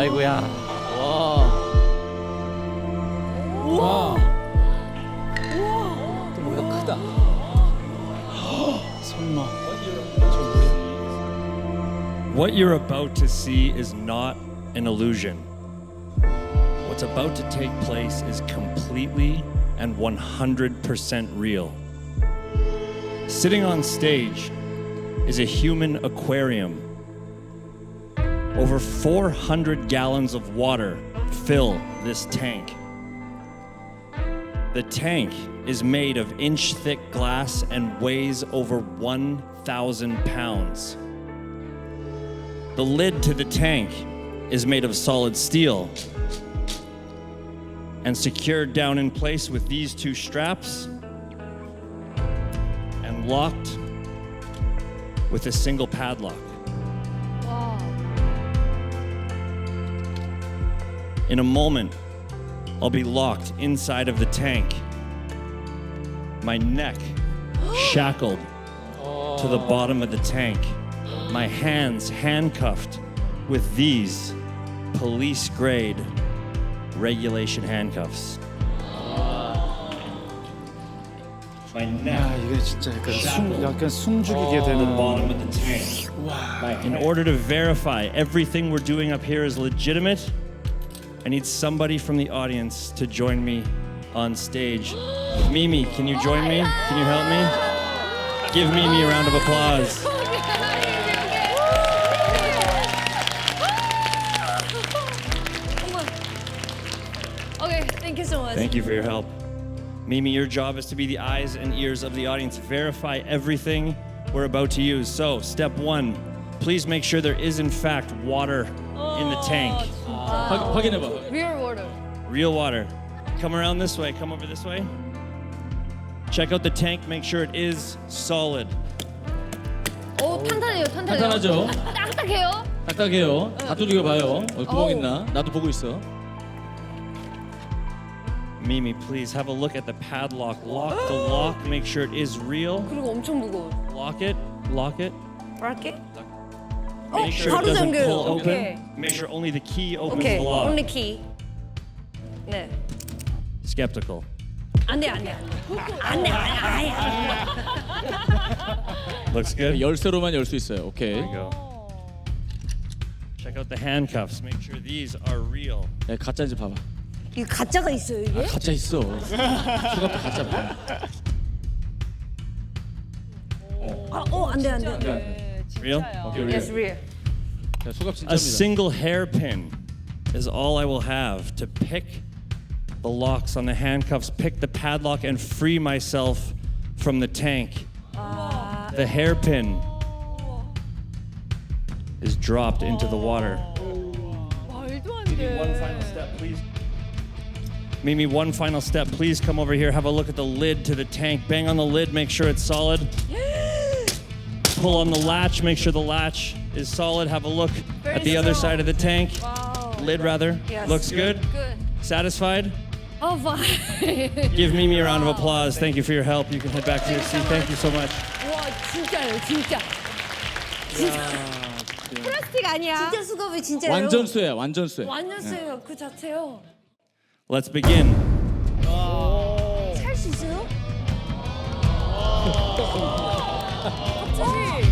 아이고야. 와. 우와. 또 뭐야 크다. 설마. What you're about to see is not an illusion. What's about to take place is completely and 100% real. Sitting on stage is a human aquarium. over 400 gallons of water fill this tank. The tank is made of inch thick glass and weighs over 1,000 pounds. The lid to the tank is made of solid steel and secured down in place with these two straps and locked with a single padlock. In a moment, I'll be locked inside of the tank. My neck shackled to the bottom of the tank. My hands handcuffed with these police grade regulation handcuffs. My 야 neck 이게 진짜 약간 숨 약간 숨죽이게 to the 되는. bottom of the tank. In order to verify everything we're doing up here is legitimate, I need somebody from the audience to join me on stage. Mimi, can you join me? Can you help me? Give Mimi a round of applause. Okay, thank you so much. Thank you for your help. Mimi, your job is to be the eyes and ears of the audience. Verify everything we're about to use. So, step one, please make sure there is, in fact, water in the tank. 확, 확인해봐. Real water. Real water. Come around this way. Come over this way. Check out the tank. Make sure it is solid. 오 탄탄해요, 탄탄해요. 탄탄하죠? 딱딱해요. 딱딱해요. 다 두들겨 봐요. 어, 구멍 어우. 있나? 나도 보고 있어. Mimi, please have a look at the padlock. Lock the lock. Make sure it is real. 그리고 엄청 무거워. Lock it. Lock it. 뭐랄게? Make sure it 바로 doesn't 잠겨요. pull open. 오케이. Make sure only the key opens 오케이. the lock. only key. 네. Skeptical. 안돼 안돼 안돼 안돼 안돼. Looks good. 열쇠로만 열 수 있어요. 오케이. There you go. Check out the handcuffs. Make sure these are real. 야, 가짜인지 봐봐. 이게 가짜가 있어요 이게? 가짜 있어. 수갑도 가짜 봐. 아, 어 안돼 안돼. Real? Yes, real. 자, 수갑 A 진짜입니다. single hairpin is all I will have to pick the locks on the handcuffs, pick the padlock, and free myself from the tank. The hairpin is dropped into the water. 말도 안 Mimi, one final step, please. Mimi, one final step. Please come over here. Have a look at the lid to the tank. Bang on the lid. Make sure it's solid. Pull on the latch. Make sure the latch is solid. Have a look at the other side of the tank. Wow. Lid, rather. Yes. Looks good. Good. Satisfied? Oh, fine. Give Mimi a round of applause. Thank you for your help. You can head back to your seat. Thank you so much. 와 진짜요 진짜. 진짜. 플라스틱 아니야. 진짜 수갑이 진짜요. 완전 쇠야. 완전 쇠. 완전 쎄요 그 자체요. Let's begin. 살 수 있어요? 갑자기.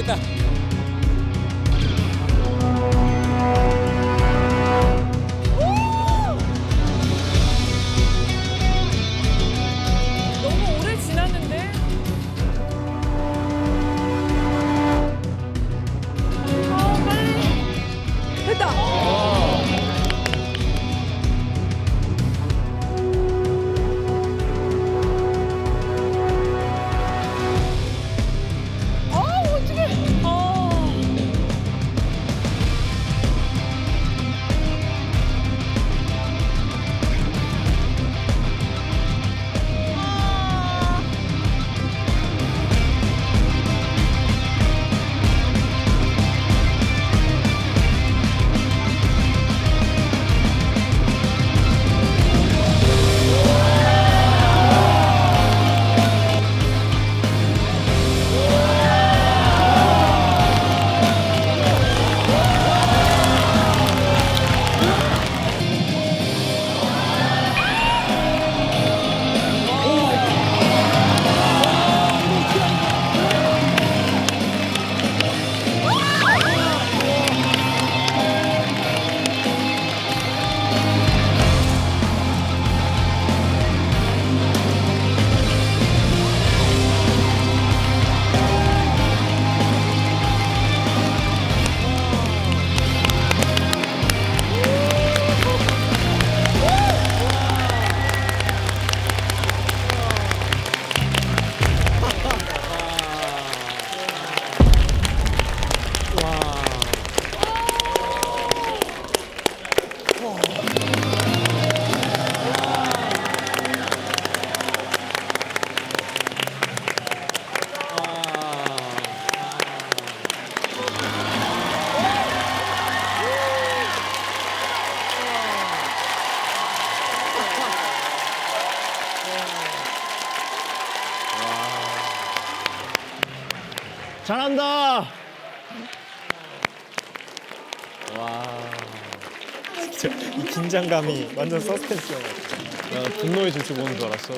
видно 이 긴장감이 완전 서스펜스야. 나 분노의 질주 보는 줄 알았어.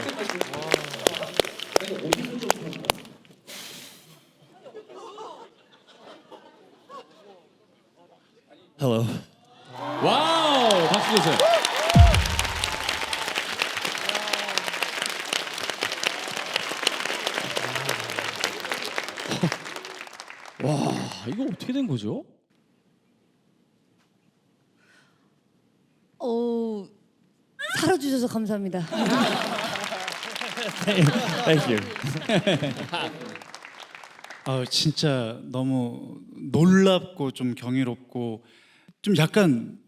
Hello. 와우 박수 주세요. 와 이거 어떻게 된 거죠? 어, 살아주셔서 감사합니다. Thank you. 아 진짜 너무 놀랍고 좀 경이롭고 좀 약간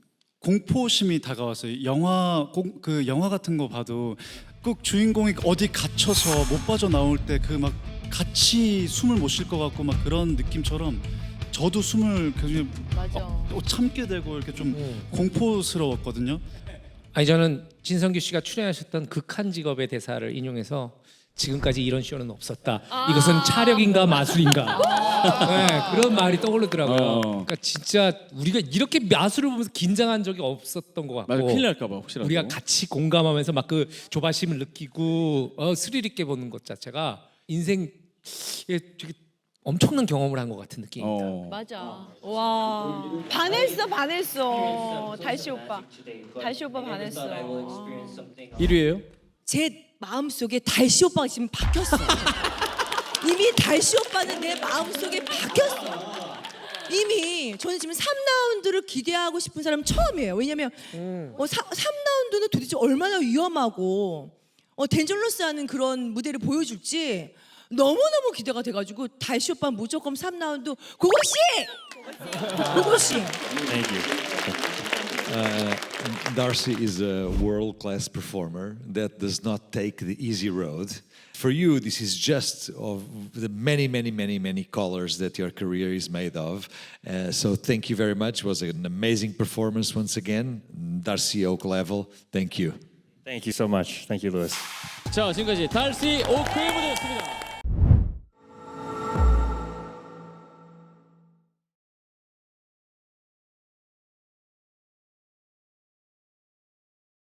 공포심이 다가왔어요. 영화 공, 그 영화 같은 거 봐도 꼭 주인공이 어디 갇혀서 못 빠져 나올 때 그 막 같이 숨을 못 쉴 것 같고 막 그런 느낌처럼 저도 숨을 굉장히 맞아. 어, 참게 되고 이렇게 좀 공포스러웠거든요. 아니 저는 진성규 씨가 출연하셨던 극한 직업의 대사를 인용해서 지금까지 이런 쇼는 없었다. 이것은 촬영인가 마술인가. 네, 그런 말이 떠오르더라고요. 어. 그러니까 진짜 우리가 이렇게 마술을 보면서 긴장한 적이 없었던 것 같고. 맞아 큰일 날까봐 혹시라도. 우리가 같이 공감하면서 막 그 조바심을 느끼고 어, 스릴 있게 보는 것 자체가 인생 에 되게 엄청난 경험을 한 것 같은 느낌입니다. 어. 맞아. 와. 반했어, 반했어. 달시 오빠. 달시 오빠 반했어. 1위예요? 제 마음속에 달시 오빠가 지금 바뀌었어. 이미 달시 오빠는 내 마음속에 바뀌었어. 이미 저는 지금 3라운드를 기대하고 싶은 사람 처음이에요. 왜냐면 어, 3, 3라운드는 도대체 얼마나 위험하고 어, 덴젤러스 하는 그런 무대를 보여줄지 너무너무 기대가 돼가지고 달시 오빠 무조건 3라운드 고고씨! 고고씨! Thank you. Uh, Darcy is a world class performer that does not take the easy road. For you, this is just of the many, many, many, many colors that your career is made of. Uh, so, thank you very much. It was an amazing performance once again. Darcy Oak level, thank you. Thank you so much. Thank you, Lewis. 자 지금까지 달씨 오크의 무대였습니다.